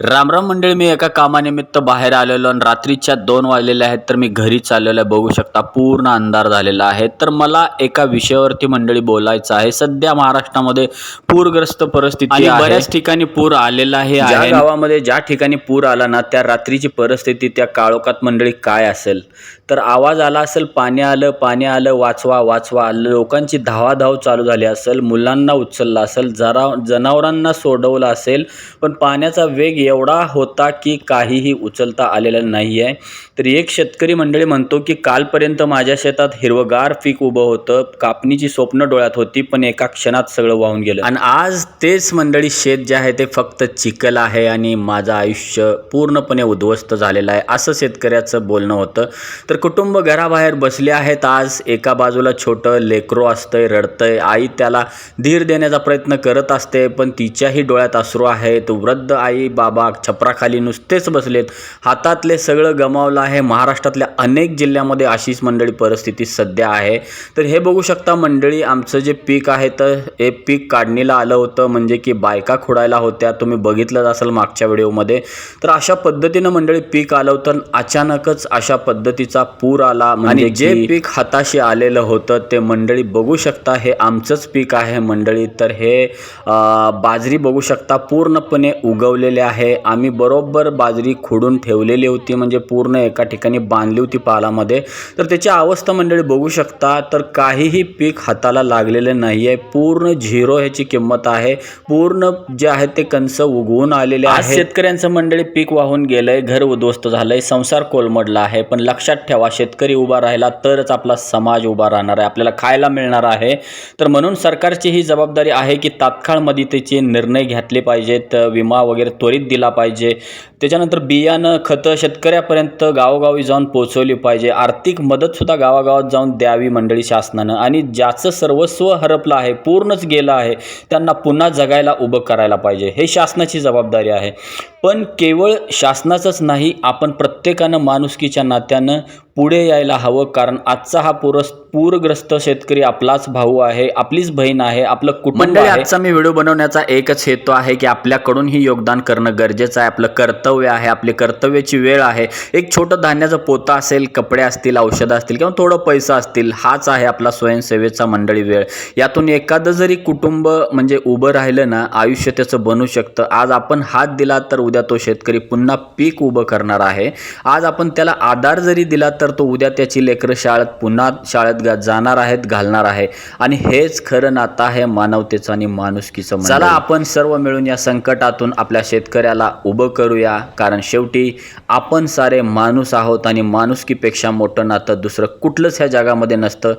रामराम मंडळी मी एका कामानिमित्त बाहेर आलेलो आणि रात्रीच्या दोन वाजलेल्या आहेत तर मी घरी चाललेलो आहे बघू शकता पूर्ण अंधार झालेला आहे तर मला एका विषयावरती मंडळी बोलायचं आहे सध्या महाराष्ट्रामध्ये पूरग्रस्त परिस्थिती आणि. बऱ्याच ठिकाणी पूर आलेला आहे. गावामध्ये ज्या ठिकाणी पूर आला ना त्या रात्रीची परिस्थिती त्या काळोखात मंडळी काय असेल तर आवाज आला असेल पाणी आलं पाणी आलं वाचवा वाचवा आलं लोकांची धावाधाव चालू झाली असेल मुलांना उचललं असेल जरा जनावरांना सोडवलं असेल पण पाण्याचा वेग एवढा होता की काहीही उचलता आलेलं नाही आहे तर एक शेतकरी मंडळी म्हणतो की कालपर्यंत माझ्या शेतात हिरवगार पीक उभं होतं. कापणीची स्वप्न डोळ्यात होती पण एका क्षणात सगळं वाहून गेलं. आणि आज तेच मंडळी शेत जे आहे ते फक्त चिखल आहे आणि माझं आयुष्य पूर्णपणे उद्ध्वस्त झालेलं आहे असं शेतकऱ्याचं बोलणं होतं. तर कुटुंब घराबाहेर बसले आहेत. आज एका बाजूला छोटं लेकरो असतंय रडतंय. आई त्याला धीर देण्याचा प्रयत्न करत असते पण तिच्याही डोळ्यात अश्रू आहेत. वृद्ध आई बाबा छपराखाली नुसतेच बसलेत. हातातले सगळं गमावलं आहे. महाराष्ट्रातल्या अनेक जिल्ह्यामध्ये अशीच मंडळी परिस्थिती सध्या आहे. तर हे बघू शकता मंडळी आमचं जे पीक आहे तर हे पीक काढणीला आलं होतं. म्हणजे की बायका खुडायला होत्या. तुम्ही बघितलंच असेल मागच्या व्हिडिओमध्ये. तर अशा पद्धतीनं मंडळी पीक आलं होतं अचानकच अशा पद्धतीचा पूर आला. आणि जे पीक हाताशी आलेलं होतं ते मंडळी बघू शकता. हे आमचंच पीक आहे मंडळी. तर हे बाजरी बघू शकता. पूर्णपणे उगवलेले आहे. आम्ही बरोबर बाजरी खुडून ठेवलेली होती म्हणजे पूर्ण एका ठिकाणी बांधली होती पालामध्ये. तर त्याची अवस्था मंडळी बघू शकता तर काहीही पीक हाताला लागलेलं नाही आहे पूर्ण झिरो ह्याची किंमत आहे. पूर्ण जे आहे ते कंस उगवून आलेले आहे शेतकऱ्यांचं मंडळी पीक वाहून गेलंय घर उद्ध्वस्त झालंय संसार कोलमडला आहे. पण लक्षात ठेवा शेतकरी उभा राहिला तरच आपला समाज उभा राहणार आहे. आपल्याला खायला मिळणार आहे. तर म्हणून सरकारची ही जबाबदारी आहे की तात्काळ मदतीचे निर्णय घेतले पाहिजेत. विमा वगैरे त्वरित दिला पाहिजे. त्याच्यानंतर बियाणं खतं शेतकऱ्यापर्यंत गावोगावी जाऊन पोचवली पाहिजे. आर्थिक मदतसुद्धा गावागावात जाऊन द्यावी मंडळी शासनानं. आणि ज्याचं सर्वस्व हरपलं आहे पूर्णच गेलं आहे त्यांना पुन्हा जगायला उभं करायला पाहिजे. हे शासनाची जबाबदारी आहे. पण केवळ शासनाचंच नाही आपण प्रत्येकानं माणुसकीच्या नात्यानं पुढे यायला हवं कारण आजचा हा पूरस पूरग्रस्त शेतकरी आपलाच भाऊ आहे आपलीच बहीण आहे आपलं कुटुंब आहे. आजचा मी व्हिडिओ बनवण्याचा एकच हेतू आहे की आपल्याकडूनही योगदान करणं गरजेचं आहे आपलं कर्तव्य आहे आपली कर्तव्याची वेळ आहे. एक छोटं धान्याचं पोतं असेल कपडे असतील औषधं असतील किंवा थोडं पैसा असतील हाच आहे आपला स्वयंसेवेचा मंडळी वेळ. यातून एखादं जरी कुटुंब म्हणजे उभं राहिलं ना आयुष्य त्याचं बनू शकतं. आज आपण हात दिला तर उद्या तो शेतकरी पुन्हा पीक उभं करणार आहे. आज आपण त्याला आधार जरी दिला तर तो उद्या त्याची लेकरं शाळेत पुन्हा शाळेत जाणार आहेत घालणार आहे. आणि हेच खरं नातं आहे मानवतेचं आणि माणुसकीचं चला आपण सर्व मिळून या संकटातून आपल्या शेतकऱ्याला उभं करूया. कारण शेवटी आपण सारे माणूस आहोत आणि माणुसकीपेक्षा मोठं नातं दुसरं कुठलंच ह्या जगामध्ये नसतं.